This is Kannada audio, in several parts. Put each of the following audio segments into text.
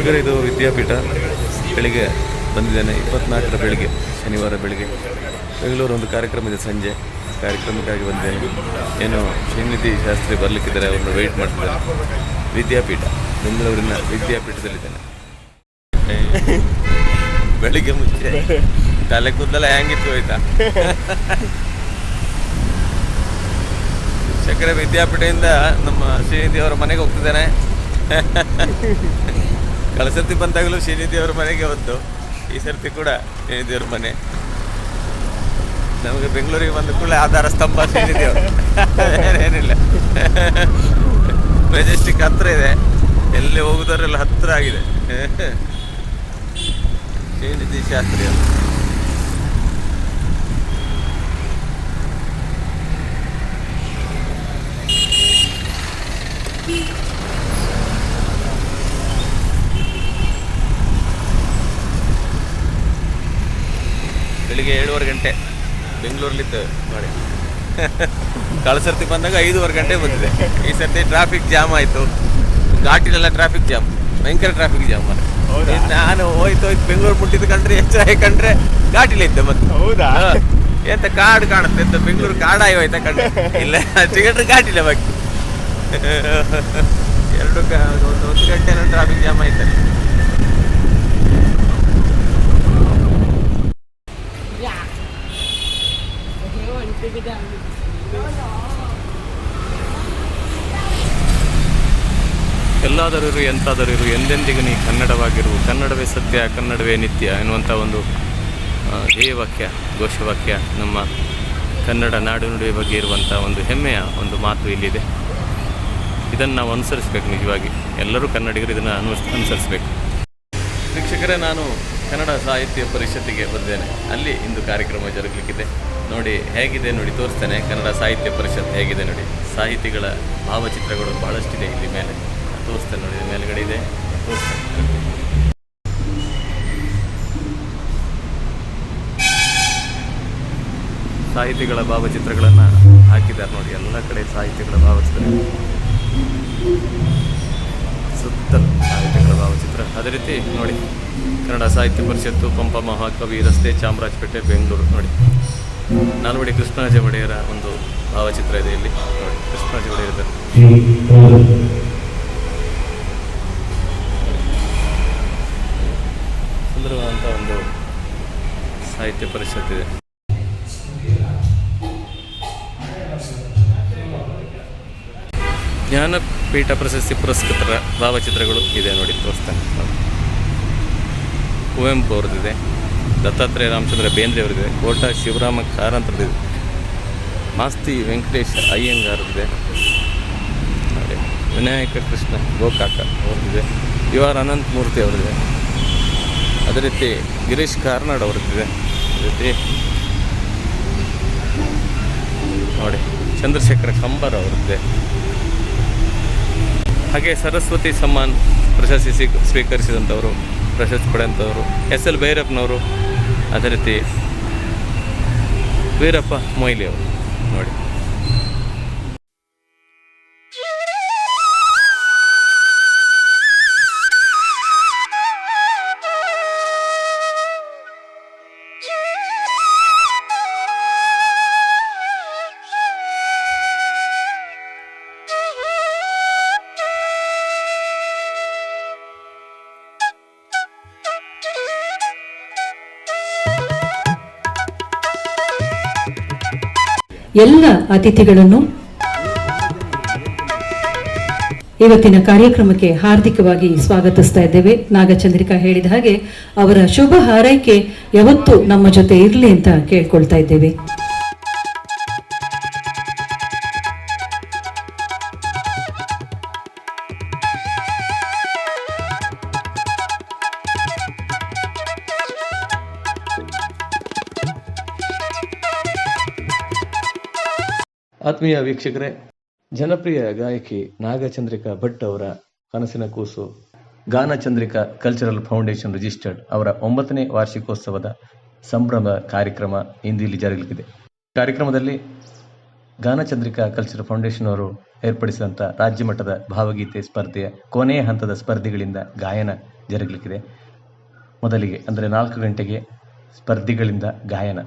ವೀಕ್ಷಕರೇ ಇದು ವಿದ್ಯಾಪೀಠ ಬೆಳಿಗ್ಗೆ ಬಂದಿದ್ದೇನೆ, ಇಪ್ಪತ್ನಾಲ್ಕರ ಬೆಳಿಗ್ಗೆ, ಶನಿವಾರ ಬೆಳಿಗ್ಗೆ. ಬೆಂಗಳೂರು ಒಂದು ಕಾರ್ಯಕ್ರಮ ಇದೆ ಸಂಜೆ. ಕಾರ್ಯಕ್ರಮಕ್ಕಾಗಿ ಬಂದಿದ್ದೇನೆ. ಏನು ಶ್ರೀನಿಧಿ ಶಾಸ್ತ್ರಿ ಬರಲಿಕ್ಕಿದ್ದಾರೆ ಅವ್ರನ್ನ ವೆಯ್ಟ್ ಮಾಡ್ತಿದ್ದಾರೆ ವಿದ್ಯಾಪೀಠ, ಬೆಂಗಳೂರಿನ ವಿದ್ಯಾಪೀಠದಲ್ಲಿದ್ದೇನೆ. ಬೆಳಿಗ್ಗೆ ಮುಂಚೆ ತಲೆ ಕೂದಲೆಲ್ಲ ಹ್ಯಾಂಗಿತ್ತು ಆಯ್ತಾ? ಸಕ್ಕರೆ ವಿದ್ಯಾಪೀಠದಿಂದ ನಮ್ಮ ಶ್ರೀನಿಧಿ ಅವರ ಮನೆಗೆ ಹೋಗ್ತಿದ್ದೇನೆ. ಕಳಸರ್ತಿ ಬಂದಾಗಲೂ ಶನಿ ದೇವ್ರ ಮನೆಗೆ ಹೊತ್ತು ಈ ಸರ್ತಿ ಕೂಡ ಶನಿ ದೇವ್ರ ಮನೆ. ನಮಗೆ ಬೆಂಗಳೂರಿಗೆ ಬಂದ ಕೂಡಲೇ ಆಧಾರ ಸ್ತಂಭ ಶನಿ ದೇವರು. ಏನಿಲ್ಲ. ಮೆಜೆಸ್ಟಿಕ್ ಹತ್ರ ಇದೆ. ಎಲ್ಲಿ ಹೋಗುದವರೆಲ್ಲ ಹತ್ತಿರ ಆಗಿದೆ. ಶ್ರೀನಿಧಿ ಶಾಸ್ತ್ರಿ ಬೆಳಿಗ್ಗೆ ಏಳುವರೆ ಗಂಟೆ. ಬೆಂಗಳೂರಲ್ಲಿತ್ತು ನೋಡಿ. ಕಳಸರ್ತಿ ಬಂದಾಗ ಐದೂವರೆ ಗಂಟೆ ಬಂದಿದೆ. ಈ ಸರ್ತಿ ಟ್ರಾಫಿಕ್ ಜಾಮ್ ಆಯಿತು. ಘಾಟಿನೆಲ್ಲ ಟ್ರಾಫಿಕ್ ಜಾಮ್ ಭಯಂಕರ ಟ್ರಾಫಿಕ್ ಜಾಮ್ ಮಾರ್ರೆ. ನಾನು ಹೋಯ್ತು ಹೋಯ್ತು ಬೆಂಗಳೂರು ಮುಟ್ಟಿದ ಕಂಡ್ರೆ ಎಚ್ಚರ ಕಂಡ್ರೆ ಘಾಟಿಲೇ ಇದ್ದೆ ಮತ್ತೆ. ಹೌದಾ. ಎಂತ ಕಾಡು ಕಾಣುತ್ತೆ ಎಂತ ಬೆಂಗಳೂರು ಕಾಡಾಗಿ ಹೋಯ್ತಾ ಕಂಡ್ರೆ. ಇಲ್ಲ ಸಿಗಟ್ರೆ ಘಾಟಿಲ್ಲ ಬಾಕಿ. ಎರಡು ಒಂದು ಒಂದು ಗಂಟೆ ಟ್ರಾಫಿಕ್ ಜಾಮ್ ಆಯ್ತಲ್ಲ. Erg ಎಲ್ಲಾದರೂ ಇರು ಎಂತಾದರೂ ಇರು ಎಂದೆಂದಿಗೂ ನೀ ಕನ್ನಡವಾಗಿರು. ಕನ್ನಡವೇ ಸತ್ಯ ಕನ್ನಡವೇ ನಿತ್ಯ ಎನ್ನುವಂಥ ಒಂದು ಧ್ಯೇಯವಾಕ್ಯ ಘೋಷವಾಕ್ಯ ನಮ್ಮ ಕನ್ನಡ ನಾಡು ನುಡಿಯ ಬಗ್ಗೆ ಇರುವಂಥ ಒಂದು ಹೆಮ್ಮೆಯ ಒಂದು ಮಾತು ಇಲ್ಲಿದೆ. ಇದನ್ನು ನಾವು ಅನುಸರಿಸಬೇಕು ನಿಜವಾಗಿ. ಎಲ್ಲರೂ ಕನ್ನಡಿಗರು ಇದನ್ನು ಅನುಸ್ ಅನುಸರಿಸಬೇಕು. ವೀಕ್ಷಕರೇ ನಾನು ಕನ್ನಡ ಸಾಹಿತ್ಯ ಪರಿಷತ್ತಿಗೆ ಬಂದಿದ್ದೇನೆ ಅಲ್ಲಿ ಇಂದು ಕಾರ್ಯಕ್ರಮ ಜರುಗಲಿಕ್ಕಿದೆ. ನೋಡಿ, ಹೇಗಿದೆ ನೋಡಿ, ತೋರಿಸ್ತೇನೆ. ಕನ್ನಡ ಸಾಹಿತ್ಯ ಪರಿಷತ್ ಹೇಗಿದೆ ನೋಡಿ. ಸಾಹಿತಿಗಳ ಭಾವಚಿತ್ರಗಳು ಬಹಳಷ್ಟಿದೆ ಇಲ್ಲಿ ಮೇಲೆ. ತೋರಿಸ್ತೇನೆ ನೋಡಿ ಮೇಲ್ಗಡೆ ಇದೆ. ಸಾಹಿತಿಗಳ ಭಾವಚಿತ್ರಗಳನ್ನು ಹಾಕಿದ್ದಾರೆ ನೋಡಿ. ಎಲ್ಲ ಕಡೆ ಸಾಹಿತಿಗಳ ಭಾವಚಿತ್ರ. ಸುತ್ತಲೂ ಸಾಹಿತ್ಯಗಳ ಭಾವಚಿತ್ರ ಅದೇ ರೀತಿ ನೋಡಿ, ಕನ್ನಡ ಸಾಹಿತ್ಯ ಪರಿಷತ್ತು ಪಂಪ ಮಹಾಕವಿ ರಸ್ತೆ ಚಾಮರಾಜಪೇಟೆ, ಬೆಂಗಳೂರು ನೋಡಿ. ನಾಲ್ವಡಿ ಕೃಷ್ಣರಾಜ ಒಡೆಯರ ಒಂದು ಭಾವಚಿತ್ರ ಇದೆ ಇಲ್ಲಿ. ನೋಡಿ, ಕೃಷ್ಣರಾಜ ಒಡೆಯರ ಸುಂದರವಾದಂಥ ಒಂದು ಸಾಹಿತ್ಯ ಪರಿಷತ್ ಇದೆ. ಜ್ಞಾನಪೀಠ ಪ್ರಶಸ್ತಿ ಪುರಸ್ಕೃತರ ಭಾವಚಿತ್ರಗಳು ಇದೆ ನೋಡಿ ತೋರಿಸ್ತಾನೆ. ಕುವೆಂಪು ಅವ್ರದ್ದಿದೆ, ದತ್ತಾತ್ರೇಯ ರಾಮಚಂದ್ರ ಬೇಂದ್ರೆ ಅವ್ರದ್ದಿದೆ, ಕೋಟ ಶಿವರಾಮ ಕಾರಂತರದಿದೆ ಮಾಸ್ತಿ ವೆಂಕಟೇಶ್ ಅಯ್ಯಂಗಾರದಿದೆ ನೋಡಿ, ವಿನಾಯಕ ಕೃಷ್ಣ ಗೋಕಾಕ ಅವ್ರದ್ದಿದೆ, ಯು ಆರ್ ಅನಂತ ಮೂರ್ತಿ ಅವರದಿದೆ ಅದೇ ರೀತಿ ಗಿರೀಶ್ ಕಾರ್ನಾಡ್ ಅವ್ರದ್ದಿದೆ, ಅದೇ ರೀತಿ ನೋಡಿ, ಚಂದ್ರಶೇಖರ ಕಂಬರ್ ಅವ್ರದ್ದಿದೆ. ಹಾಗೆ ಸರಸ್ವತಿ ಸಮ್ಮಾನ್ ಪ್ರಶಸ್ತಿ ಸ್ವೀ ಸ್ವೀಕರಿಸಿದಂಥವರು, ಪ್ರಶಸ್ತಿ ಪಡೆದಂಥವರು, ಎಸ್ ಎಲ್ ಭೈರಪ್ಪನವರು ಅದೇ ರೀತಿ ವೀರಪ್ಪ ಮೊಯ್ಲಿ ಅವರು ನೋಡಿ. ಎಲ್ಲ ಅತಿಥಿಗಳನ್ನು ಇವತ್ತಿನ ಕಾರ್ಯಕ್ರಮಕ್ಕೆ ಹಾರ್ದಿಕವಾಗಿ ಸ್ವಾಗತಿಸ್ತಾ ಇದ್ದೇವೆ. ನಾಗಚಂದ್ರಿಕಾ ಹೇಳಿದ ಹಾಗೆ ಅವರ ಶುಭ ಹಾರೈಕೆ ಯಾವತ್ತೂ ನಮ್ಮ ಜೊತೆ ಇರಲಿ ಅಂತ ಕೇಳ್ಕೊಳ್ತಾ ಇದ್ದೇವೆ. ಆತ್ಮೀಯ ವೀಕ್ಷಕರೇ, ಜನಪ್ರಿಯ ಗಾಯಕಿ ನಾಗಚಂದ್ರಿಕಾ ಭಟ್ ಅವರ ಕನಸಿನ ಕೂಸು, ಗಾನಚಂದ್ರಿಕಾ ಕಲ್ಚರಲ್ ಫೌಂಡೇಶನ್ ರಿಜಿಸ್ಟರ್ಡ್ ಅವರ ಒಂಬತ್ತನೇ ವಾರ್ಷಿಕೋತ್ಸವದ ಸಂಭ್ರಮ ಕಾರ್ಯಕ್ರಮ ಇಂದು ಇಲ್ಲಿ ಜರುಗಲಿದೆ ಕಾರ್ಯಕ್ರಮದಲ್ಲಿ ಗಾನಚಂದ್ರಿಕಾ ಕಲ್ಚರಲ್ ಫೌಂಡೇಶನ್ ಅವರು ಏರ್ಪಡಿಸಿದಂಥ ರಾಜ್ಯ ಮಟ್ಟದ ಭಾವಗೀತೆ ಸ್ಪರ್ಧೆಯ ಕೊನೆಯ ಹಂತದ ಸ್ಪರ್ಧಿಗಳಿಂದ ಗಾಯನ ಜರುಗಲಿಕ್ಕಿದೆ. ಮೊದಲಿಗೆ ಅಂದರೆ ನಾಲ್ಕು ಗಂಟೆಗೆ ಸ್ಪರ್ಧಿಗಳಿಂದ ಗಾಯನ.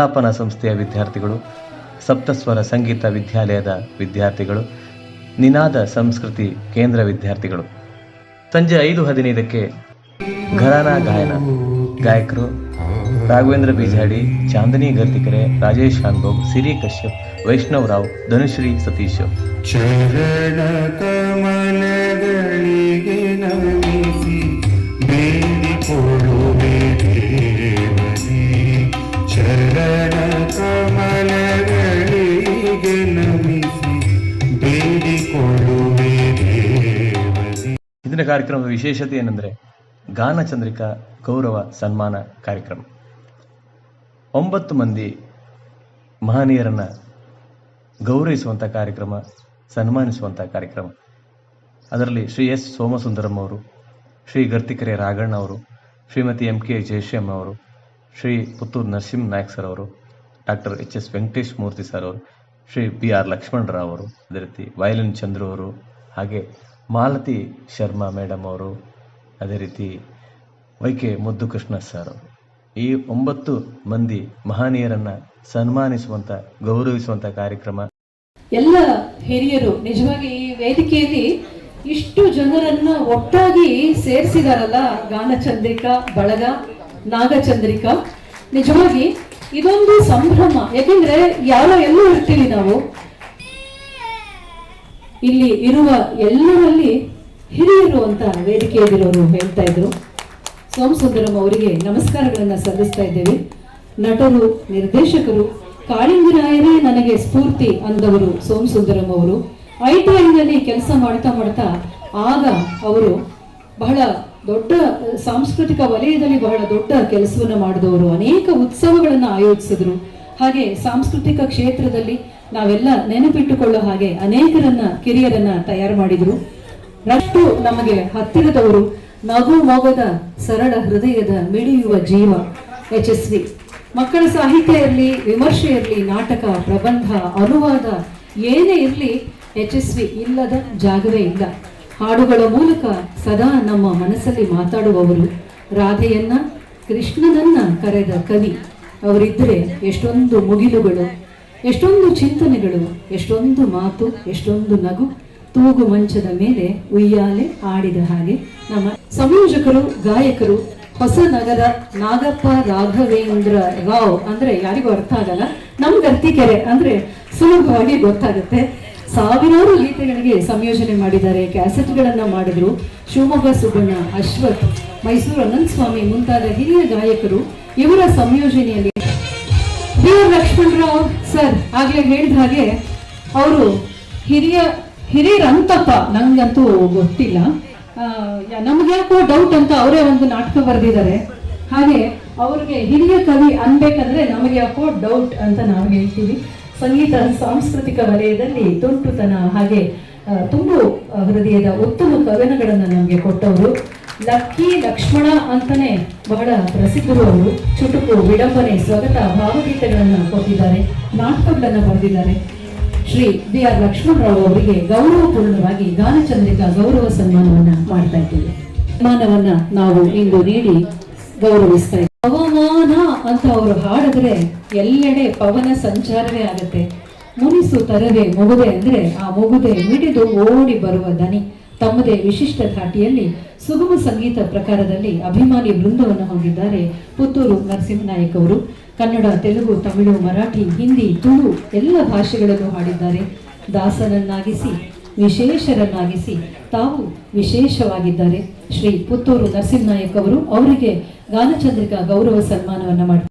ಆಲಾಪನ ಸಂಸ್ಥೆಯ ವಿದ್ಯಾರ್ಥಿಗಳು, ಸಪ್ತಸ್ವರ ಸಂಗೀತ ವಿದ್ಯಾಲಯದ ವಿದ್ಯಾರ್ಥಿಗಳು, ನಿನಾದ ಸಂಸ್ಕೃತಿ ಕೇಂದ್ರ ವಿದ್ಯಾರ್ಥಿಗಳು. ಸಂಜೆ ಐದು ಹದಿನೈದಕ್ಕೆ ಘರಾನಾ ಗಾಯನ. ಗಾಯಕರು ರಾಘವೇಂದ್ರ ಬಿಜಾಡಿ, ಚಾಂದನಿ ಗರ್ತಿಕರೆ, ರಾಜೇಶ್ ಶಾನ್ಭೋಗ್ ಸಿರಿ ಕಶ್ಯಪ್, ವೈಷ್ಣವ್ ರಾವ್, ಧನುಶ್ರೀ ಸತೀಶ್. ಇಂದಿನ ಕಾರ್ಯಕ್ರಮದ ವಿಶೇಷತೆ ಏನೆಂದರೆ ಗಾನಚಂದ್ರಿಕಾ ಗೌರವ ಸನ್ಮಾನ ಕಾರ್ಯಕ್ರಮ. ಒಂಬತ್ತು ಮಂದಿ ಮಹನೀಯರನ್ನು ಗೌರವಿಸುವಂಥ ಕಾರ್ಯಕ್ರಮ ಸನ್ಮಾನಿಸುವಂಥ ಕಾರ್ಯಕ್ರಮ. ಅದರಲ್ಲಿ ಶ್ರೀ ಎಸ್ ಸೋಮಸುಂದರಂ ಅವರು, ಶ್ರೀ ಗರ್ತಿಕೆರೆ ರಾಘಣ್ಣ ಅವರು, ಶ್ರೀಮತಿ ಎಂ ಕೆ ಜಯಶ್ರೀಮ್ಮ ಅವರು, ಶ್ರೀ ಪುತ್ತೂರು ನರಸಿಂಹ ನಾಯಕ್ ಸರ್ ಅವರು, doctor H S Venkatesh Murthy sir ಅವರು, ಶ್ರೀ ಬಿ ಆರ್ ಲಕ್ಷ್ಮಣರಾವ್ ಅವರು, ಅದೇ ರೀತಿ ವಯಲಿನ್ ಚಂದ್ರು ಅವರು, ಹಾಗೆ ಮಾಲತಿ ಶರ್ಮಾ ಮೇಡಮ್ ಅವರು, ಅದೇ ರೀತಿ ವೈ ಕೆ ಮುದ್ದು ಕೃಷ್ಣ ಸರ್, ಈ ಒಂಬತ್ತು ಮಂದಿ ಮಹನೀಯರನ್ನ ಸನ್ಮಾನಿಸುವಂತ, ಗೌರವಿಸುವಂತ ಕಾರ್ಯಕ್ರಮ. ಎಲ್ಲ ಹಿರಿಯರು, ನಿಜವಾಗಿ ಈ ವೇದಿಕೆಯಲ್ಲಿ ಇಷ್ಟು ಜನರನ್ನ ಒಟ್ಟಾಗಿ ಸೇರಿಸಿದಾರಲ್ಲ, ಗಾನಚಂದ್ರಿಕಾ, ಬಳಗ, ನಾಗಚಂದ್ರಿಕಾ. ನಿಜವಾಗಿ ಇದೊಂದು ಸಂಭ್ರಮ. ಯಾಕೆಂದ್ರೆ ಯಾರೋ ಎಲ್ಲೂ ಇರ್ತೀವಿ ನಾವು. ಇಲ್ಲಿ ಇರುವ ಎಲ್ಲರಲ್ಲಿ ಹಿರಿಯರು ಅಂತ ವೇದಿಕೆಯಲ್ಲಿರೋರು ಹೇಳ್ತಾ ಇದ್ರು. ಸೋಮಸುಂದರಂ ಅವರಿಗೆ ನಮಸ್ಕಾರಗಳನ್ನ ಸಲ್ಲಿಸ್ತಾ ಇದ್ದೇವೆ. ನಟರು, ನಿರ್ದೇಶಕರು, ಕಾಳಿಂಗರಾಯರೇ ನನಗೆ ಸ್ಫೂರ್ತಿ ಅಂದವರು ಸೋಮಸುಂದರಂ ಅವರು. ಐ ಕೆಲಸ ಮಾಡ್ತಾ ಮಾಡ್ತಾ ಆಗ ಅವರು ಬಹಳ ದೊಡ್ಡ, ಸಾಂಸ್ಕೃತಿಕ ವಲಯದಲ್ಲಿ ಬಹಳ ದೊಡ್ಡ ಕೆಲಸವನ್ನು ಮಾಡಿದವರು. ಅನೇಕ ಉತ್ಸವಗಳನ್ನು ಆಯೋಜಿಸಿದ್ರು. ಹಾಗೆ ಸಾಂಸ್ಕೃತಿಕ ಕ್ಷೇತ್ರದಲ್ಲಿ ನಾವೆಲ್ಲ ನೆನಪಿಟ್ಟುಕೊಳ್ಳೋ ಹಾಗೆ ಅನೇಕರನ್ನ, ಕಿರಿಯರನ್ನ ತಯಾರು ಮಾಡಿದ್ರು. ರಷ್ಟು ನಮಗೆ ಹತ್ತಿರದವರು ನಗು ಮೊಗದ ಸರಳ ಹೃದಯದ ಮಿಡಿಯುವ ಜೀವ, ಯಶಸ್ವಿ. ಮಕ್ಕಳ ಸಾಹಿತ್ಯ ಇರಲಿ, ವಿಮರ್ಶೆ ಇರಲಿ, ನಾಟಕ, ಪ್ರಬಂಧ, ಅನುವಾದ ಏನೇ ಇರಲಿ ಯಶಸ್ವಿ ಇಲ್ಲದ ಜಾಗವೇ ಇಲ್ಲ. ಹಾಡುಗಳ ಮೂಲಕ ಸದಾ ನಮ್ಮ ಮನಸ್ಸಲ್ಲಿ ಮಾತಾಡುವವರು ರಾಧೆಯನ್ನ, ಕೃಷ್ಣನನ್ನ ಕರೆದ ಕವಿ. ಅವರಿದ್ದರೆ ಎಷ್ಟೊಂದು ಮುಗಿಲುಗಳು, ಎಷ್ಟೊಂದು ಚಿಂತನೆಗಳು, ಎಷ್ಟೊಂದು ಮಾತು, ಎಷ್ಟೊಂದು ನಗು ತೂಗು ಮಂಚದ ಮೇಲೆ ಉಯ್ಯಾಲೆ ಆಡಿದ ಹಾಗೆ ನಮ್ಮ ಸಂಯೋಜಕರು, ಗಾಯಕರು ಹೊಸ ನಗರ ನಾಗಪ್ಪ ರಾಘವೇಂದ್ರ ರಾವ್ ಅಂದ್ರೆ ಯಾರಿಗೂ ಅರ್ಥ ಆಗಲ್ಲ ನಮ್ ಗರ್ತಿಕೆರೆ ಅಂದ್ರೆ ಸುಲಭವಾಗಿ ಗೊತ್ತಾಗುತ್ತೆ. ಸಾವಿರಾರು ಗೀತೆಗಳಿಗೆ ಸಂಯೋಜನೆ ಮಾಡಿದ್ದಾರೆ, ಕ್ಯಾಸೆಟ್ಗಳನ್ನ ಮಾಡಿದ್ರು ಶಿವಮೊಗ್ಗ ಸುಬ್ಬಣ್ಣ ಅಶ್ವಥ್, ಮೈಸೂರು ಅನಂತ ಸ್ವಾಮಿ ಮುಂತಾದ ಹಿರಿಯ ಗಾಯಕರು ಇವರ ಸಂಯೋಜನೆಯಲ್ಲಿ ಸರ್, ಆಗ್ಲೇ ಹೇಳಿದ ಹಾಗೆ ಅವರು ಹಿರಿಯ ಹಿರಿಯರಂತಪ್ಪ ನಂಗಂತೂ ಗೊತ್ತಿಲ್ಲ. ನಮ್ಗೆ ಯಾಕೋ ಡೌಟ್ ಅಂತ ಅವರೇ ಒಂದು ನಾಟಕ ಬರೆದಿದ್ದಾರೆ. ಹಾಗೆ ಅವ್ರಿಗೆ ಹಿರಿಯ ಕವಿ ಅನ್ಬೇಕಂದ್ರೆ ನಮಗೆ ಯಾಕೋ ಡೌಟ್ ಅಂತ ನಾವು ಹೇಳ್ತೀವಿ. ಸಂಗೀತ ಸಾಂಸ್ಕೃತಿಕ ವಲಯದಲ್ಲಿ ತುಂಟುತನ ಹಾಗೆ ತುಂಬು ಹೃದಯದ ಉತ್ತಮ ಕವನಗಳನ್ನು ನಮಗೆ ಕೊಟ್ಟವರು. ಲಕ್ಕಿ ಲಕ್ಷ್ಮಣ ಅಂತಾನೆ ಬಹಳ ಪ್ರಸಿದ್ಧರು ಅವರು. ಚುಟುಕು, ವಿಡಂಬನೆ, ಸ್ವಗತ, ಭಾವಗೀತೆಗಳನ್ನ ಕೊಟ್ಟಿದ್ದಾರೆ, ನಾಟಕಗಳನ್ನು ಬರೆದಿದ್ದಾರೆ. ಶ್ರೀ ಬಿ ಆರ್ ಲಕ್ಷ್ಮಣರಾವ್ ಅವರಿಗೆ ಗೌರವಪೂರ್ಣವಾಗಿ ಗಾನಚಂದ್ರಿಕಾ ಗೌರವ ಸನ್ಮಾನವನ್ನ ಮಾಡ್ತಾ ಇದ್ದೇವೆ. ಸನ್ಮಾನವನ್ನ ನಾವು ಇಂದು ನೀಡಿ ಗೌರವಿಸ್ತಾ ಇದ್ದೇವೆ. ಪವಮಾನ ಅಂತ ಅವರು ಹಾಡಿದ್ರೆ ಎಲ್ಲೆಡೆ ಪವನ ಸಂಚಾರವೇ ಆಗುತ್ತೆ. ಮುನಿಸು ತರವೇ ಮೊಗುದೆ ಅಂದ್ರೆ ಆ ಮೊಗುದೆ ಮಿಡಿದು ಓಡಿ ಬರುವ ದನಿ. ತಮ್ಮದೇ ವಿಶಿಷ್ಟ ಧಾಟಿಯಲ್ಲಿ ಸುಗಮ ಸಂಗೀತ ಪ್ರಕಾರದಲ್ಲಿ ಅಭಿಮಾನಿ ವೃಂದವನ್ನು ಹೊಂದಿದ್ದಾರೆ ಪುತ್ತೂರು ನರಸಿಂಹನಾಯಕ್ ಅವರು. ಕನ್ನಡ, ತೆಲುಗು, ತಮಿಳು, ಮರಾಠಿ, ಹಿಂದಿ, ತುಳು ಎಲ್ಲ ಭಾಷೆಗಳನ್ನು ಹಾಡಿದ್ದಾರೆ. ದಾಸನನ್ನಾಗಿಸಿ, ವಿಶೇಷರನ್ನಾಗಿಸಿ ತಾವು ವಿಶೇಷವಾಗಿದ್ದಾರೆ. ಶ್ರೀ ಪುತ್ತೂರು ನರಸಿಂಹನಾಯಕ್ ಅವರು ಅವರಿಗೆ ಗಾನಚಂದ್ರಿಕಾ ಗೌರವ ಸನ್ಮಾನವನ್ನು ಮಾಡ್ತಾರೆ